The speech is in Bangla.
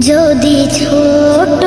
যদি ছোট